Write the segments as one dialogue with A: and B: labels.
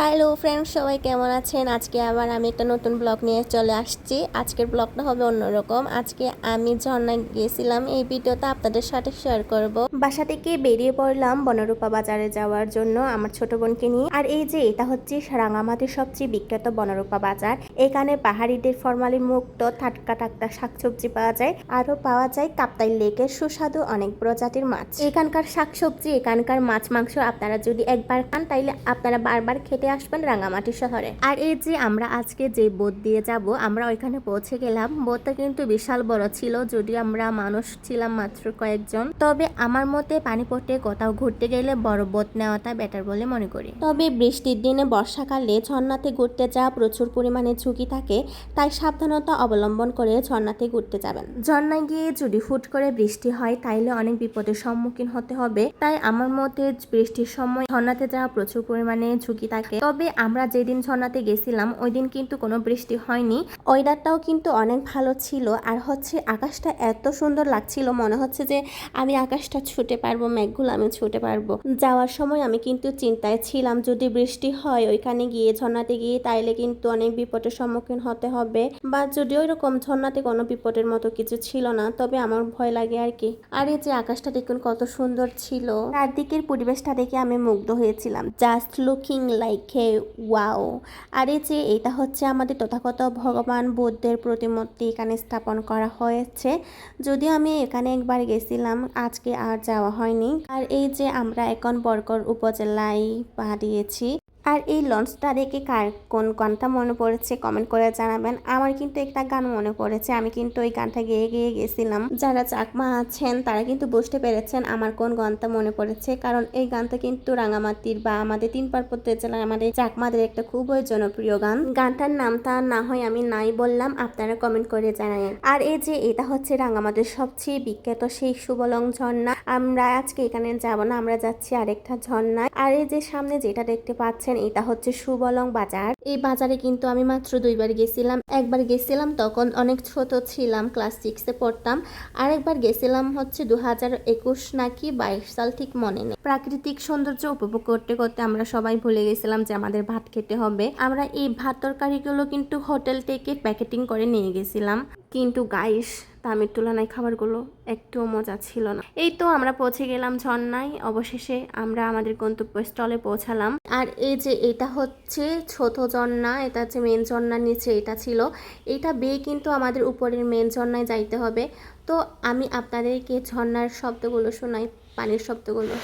A: Hello friends সবাই কেমন আছেন? আজকে আবার আমি একটা নতুন ব্লগ নিয়ে চলে আসছি। আজকের ব্লগটা হবে অন্যরকম। আজকে আমি ঝর্ণায় গিয়েছিলাম। এই ভিডিওটা আপনাদের সাথে শেয়ার করব। বাসা থেকে বেরিয়ে পড়লাম বনরূপা বাজারে যাওয়ার জন্য আমার ছোট বোনকে নিয়ে। আর এই যে, এটা হচ্ছে রাঙামাটির সবচেয়ে বিখ্যাত বনরূপা বাজার। এখানে পাহাড়িদের ফরমালি মুক্ত, টাটকা টাটকা শাকসবজি পাওয়া যায়। আরও পাওয়া যায় কাপ্তাই লেকের সুস্বাদু অনেক প্রজাতির মাছ। এখানকার শাকসবজি, এখানকার মাছ মাংস আপনারা যদি একবার খান, তাইলে আপনারা বারবার খেতে আসবেন রাঙামাটি শহরে। আর এই যে আমরা আজকে যে বোট দিয়ে যাব, আমরা ওইখানে পৌঁছে গেলাম। বোটটা কিন্তু বিশাল বড় ছিল যদি আমরা মানুষ ছিলাম মাত্র কয়েকজন। তবে আমার মতে পানিপটে কোথাও ঘুরতে গেলে বড় বোট নেওয়াটা বেটার বলে মনে করি। তবে বৃষ্টির দিনে বর্ষাকালে ঝর্ণাতে ঘুরতে যাওয়া প্রচুর পরিমাণে ঝুঁকি থাকে, তাই সাবধানতা অবলম্বন করে ঝর্ণাতে ঘুরতে যাবেন। ঝর্ণায় গিয়ে যদি ফুট করে বৃষ্টি হয়, তাইলে অনেক বিপদের সম্মুখীন হতে হবে। তাই আমার মতে বৃষ্টির সময় ঝর্ণাতে যাওয়া প্রচুর পরিমাণে ঝুঁকি থাকে। তবে আমরা যেদিন ঝর্ণাতে গেছিলাম ওই দিন কিন্তু কোনো বৃষ্টি হয়নি। ওয়েদারটাও কিন্তু অনেক ভালো ছিল আর হচ্ছে আকাশটা এত সুন্দর লাগছিল, মনে হচ্ছে যে আমি আকাশটা ছুটে পারব, মেঘগুলো আমি ছুটে পারব। যাওয়ার সময় আমি কিন্তু চিন্তায় ছিলাম, যদি বৃষ্টি হয় ওইখানে গিয়ে ঝর্ণাতে গিয়ে তাইলে কিন্তু অনেক বিপদের সম্মুখীন হতে হবে। বা যদি ওই রকম ঝর্ণাতে কোনো বিপদের মতো কিছু ছিল না, তবে আমার ভয় লাগে আর কি। আর এই যে আকাশটা দেখুন কত সুন্দর ছিল। চারদিকের পরিবেশটা দেখে আমি মুগ্ধ হয়েছিলাম। Just looking like a wow. আর এই যে, এটা হচ্ছে আমাদের তথাগত ভগবান বুদ্ধের প্রতিমূর্তি এখানে স্থাপন করা হয়েছে। যদিও আমি এখানে একবার গেছিলাম, আজকে আর যাওয়া হয়নি। আর এই যে, আমরা এখন বরকর উপজেলায় পা দিয়েছি। আর এই লঞ্চটা দেখে কার কোন গানটা মনে পড়েছে কমেন্ট করে জানাবেন। আমার কিন্তু একটা গান মনে পড়েছে, আমি কিন্তু ওই গানটা গেয়ে গেয়ে গেছিলাম। যারা চাকমা আছেন, তারা কিন্তু বুঝতে পেরেছেন আমার কোন গানটা মনে পড়েছে, কারণ এই গানটা কিন্তু রাঙামাটির বা আমাদের তিন পার্বত্য জেলায় আমাদের চাকমাদের একটা খুবই জনপ্রিয় গান। গানটার নামটা না হয় আমি নাই বললাম, আপনারা কমেন্ট করে জানাবেন আর এই যে এটা হচ্ছে রাঙামাটির সবচেয়ে বিখ্যাত সেই সুবলং ঝর্ণা। আমরা আজকে এখানে যাব না, আমরা যাচ্ছি আরেকটা ঝর্ণায়। আর এই যে সামনে যেটা দেখতে পাচ্ছেন এটা হচ্ছে সুবলং বাজার। এই বাজারে কিন্তু আমি মাত্র দুইবার গেছিলাম। একবার গেছিলাম তখন অনেক ছোট ছিলাম, ক্লাস সিক্সে পড়তাম। আরেকবার গেছিলাম হচ্ছে দু হাজার একুশ নাকি বাইশ সাল, ঠিক মনে নেই। প্রাকৃতিক সৌন্দর্য উপভোগ করতে করতে আমরা সবাই ভুলে গেছিলাম যে আমাদের ভাত খেতে হবে। আমরা এই ভাত তরকারিগুলো কিন্তু হোটেল থেকে প্যাকেটিং করে নিয়ে গেছিলাম। কিন্তু গাইস দামের তুলনায় খাবারগুলো একটুও মজা ছিল না। এই তো আমরা পৌঁছে গেলাম ঝর্ণায়। অবশেষে আমরা আমাদের গন্তব্যস্থলে পৌঁছালাম। আর এই যে এটা হচ্ছে ছোট ঝর্ণা, এটা হচ্ছে মেন ঝর্ণার নিচে এটা ছিল। এটা বেয়ে কিন্তু আমাদের উপরের মেন ঝর্ণায় যাইতে হবে। তো আমি আপনাদেরকে ঝর্ণার শব্দগুলো শোনাই, পানির শব্দগুলো।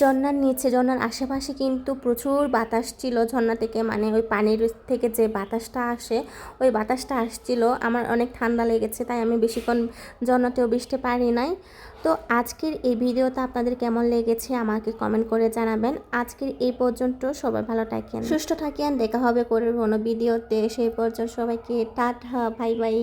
A: ঝর্ণার নিচে, ঝর্ণার আশেপাশে কিন্তু প্রচুর বাতাস ছিল ঝর্না থেকে মানে ওই পানির থেকে যে বাতাসটা আসে, ওই বাতাসটা আসছিল। আমার অনেক ঠান্ডা লেগেছে, তাই আমি বেশিক্ষণ ঝর্ণাতেও বৃষ্টি পারি নাই। তো আজকের এই ভিডিওটা আপনাদের কেমন লেগেছে আমাকে কমেন্ট করে জানাবেন। আজকের এই পর্যন্ত সবাই ভালো থাকেন, সুস্থ থাকেন। দেখা হবে করে কোনো ভিডিওতে। সেই পর্যন্ত সবাইকে টাটা, বাই বাই।